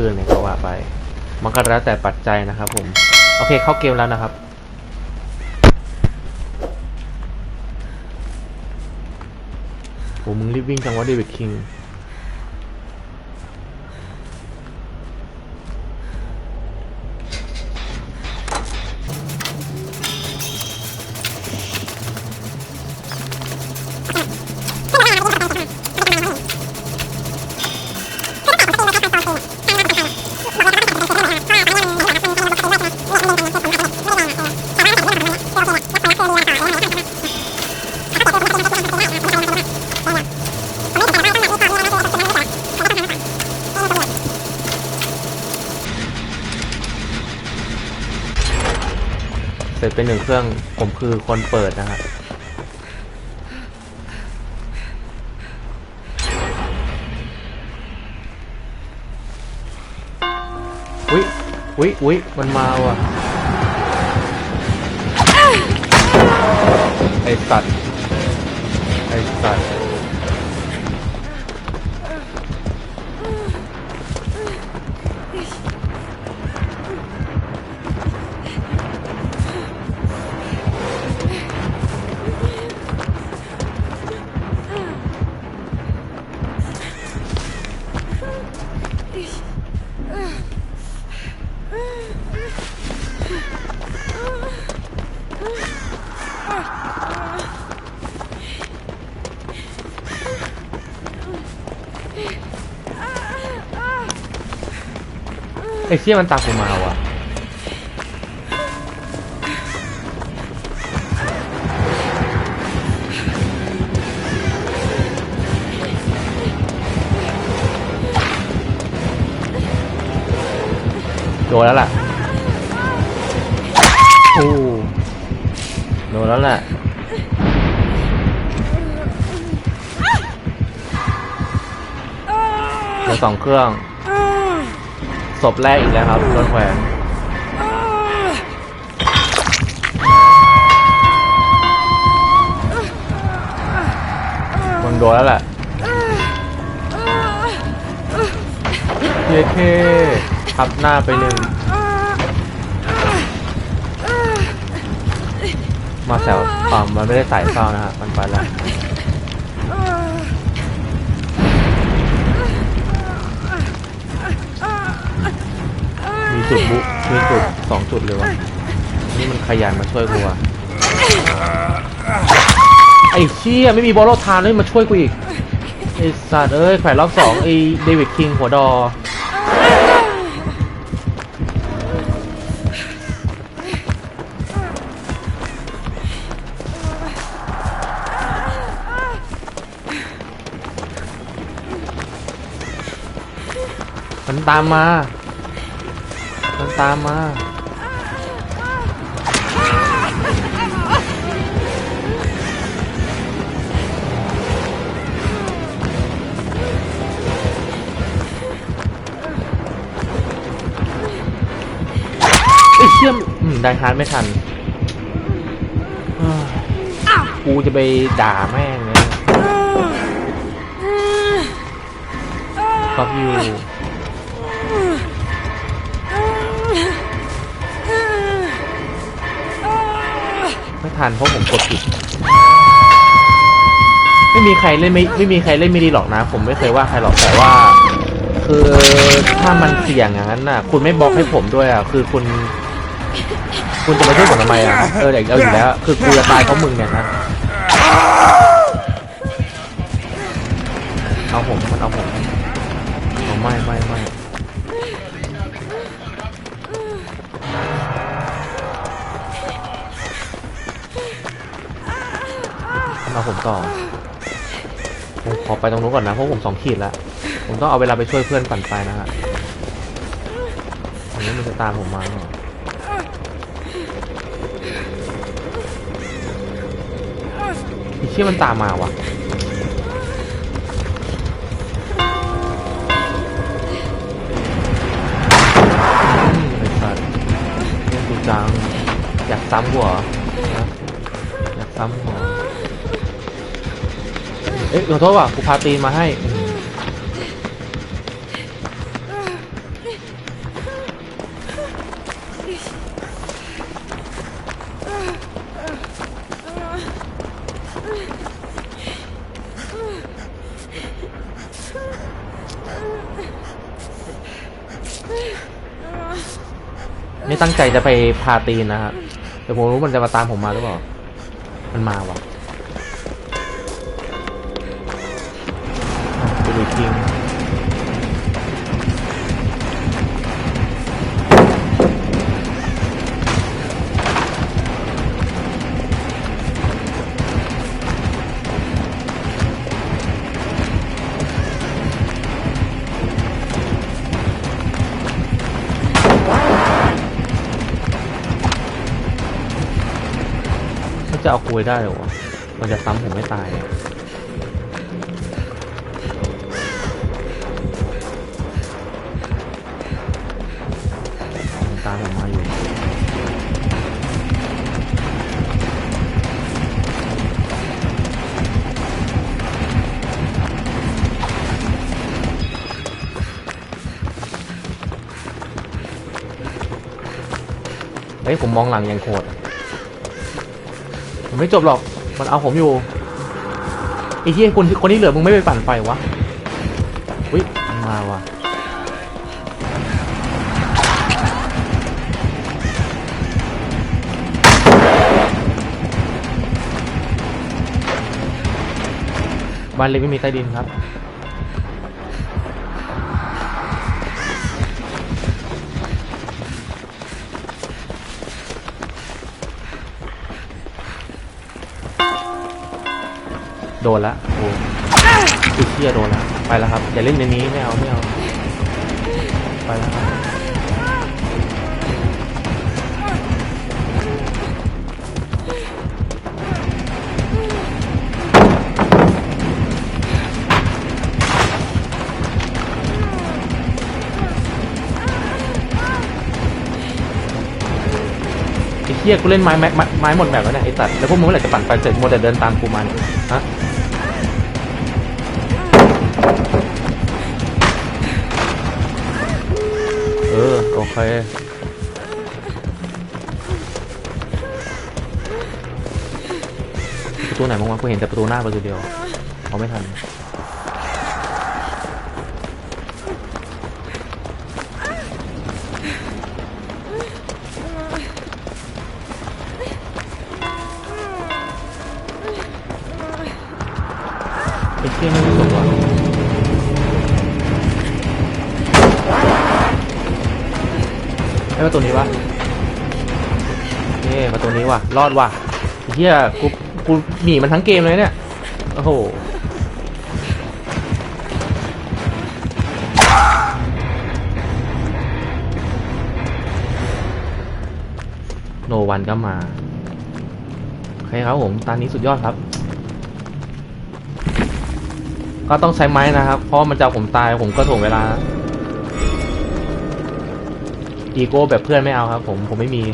คืนเนี่ยก็ว่าไป มันก็แล้วแต่ปัจจัยนะครับผม โอเคเข้าเกมแล้วนะครับ ผมมึงรีบวิ่งจังวะเดวิดคิง เสร็จเป็นหนึ่งเครื่อง ผมคือคนเปิดนะฮะอุ๊ย อุ๊ย อุ๊ย มันมาว่ะ ไอสัตว์ ไอสัตว์ ไอ้เชี่ยมันตามกูมาว่ะโดนแล้วล่ะโอ้โดนแล้วแหละเหลือสองเครื่อง ศพแรกอีกแล้วครับโดนแขวนมึงโดนแล้วแหละเท่เท่ทับหน้าไปหนึ่งมาแซวอ่ามันไม่ได้ใส่เศร้านะฮะมันไปแล้ว จุดบุมีจุดสองจุดเลยวะนี่มันขยันมาช่วยกูอะไอ้เชี่ยไม่มีบอลโลทานเลยมาช่วยกูอีกไอ้สัตว์เอ้ยแขวนรอบสองไอ้เดวิดคิงหัวดอมันตามมา มันตามมาไอ้เชี่ยมอืมได้ฮาร์ดไม่ทันเฮ้ยกูจะไปด่าแม่งเลยฟัก ทันเพราะผมกดผิด ไม่มีใครเล่นไม่ไม่มีใครเล่นไม่ดีหรอกนะ ผมไม่เคยว่าใครหรอกแต่ว่า คือถ้ามันเสี่ยงอย่างนั้นน่ะ คุณไม่บล็อกให้ผมด้วยอะคือคุณ คุณจะมาช่วยผมทำไมอะเออเด็กเอาอยู่แล้ว คือกูจะตายเพราะมึงเนี่ยนะเอาผมมันเอาผมเอาไม่ไม่ไม่ เอาผมต่อผมขอไปตรงนู้นก่อนนะเพราะผมสองขีดแล้ว ผมต้องเอาเวลาไปช่วยเพื่อนปั่นไฟนะฮะอันนี้มันจะตามผมมาเหรอไอ้เชี่ยมันตามมาวะไอ้สัตว์เล่นกูจัง อยากซ้ำหรอฮะอยากซ้ำหรอ เอ๊ะขอโทษว่ะกูพาตีนมาให้ ไม่ตั้งใจจะไปพาตีนนะครับแต่ผมรู้มันจะมาตามผมมาหรือเปล่า มันมาว่ะ จะเอาคุยได้หรอวะมันจะซ้ำผมไม่ตายตามผมมาอยู่เฮ้ยผมมองหลังอย่างโหดอะผม ไม่จบหรอก มันเอาผมอยู่ไอ้ที่คนคนที่เหลือมึงไม่ไปปั่นไฟวะอุ้ยมันมาว่ะบ้านเล็กไม่มีใต้ดินครับ โดนละโอ้คือเที่ยโดนละไปแล้วครับอย่าเล่นในนี้ไม่เอาไม่เอาไปแล้วครับไอ้เที่ยกูเล่นไม้ไม้ไม้ไม้หมดแบบแล้วเนี่ยไอ้สัตว์แล้วพวกมึงเมื่อไหร่จะปั่นไฟเสร็จโมวแต่เดินตามกูมาเนี่ยฮะ ประตูไหนบ้างวะกูเห็นแต่ประตูหน้าประตูเดียวเอาไม่ทันไอ้เที่ยไม่รู้สึกว่ะ ไอ้ประตูนี้วะนี่ประตูนี้ว่ะ รอดว่ะเที่ยกู กูหนีมันทั้งเกมเลยเนี่ย โอ้โห โนวันก็มาโอเคครับผม ตอนนี้สุดยอดครับ ก็ต้องใช้ไม้นะครับ เพราะมันจะผมตายผมก็ถ่วงเวลา อีโก้แบบเพื่อนไม่เอาครับ ผมผมไม่มี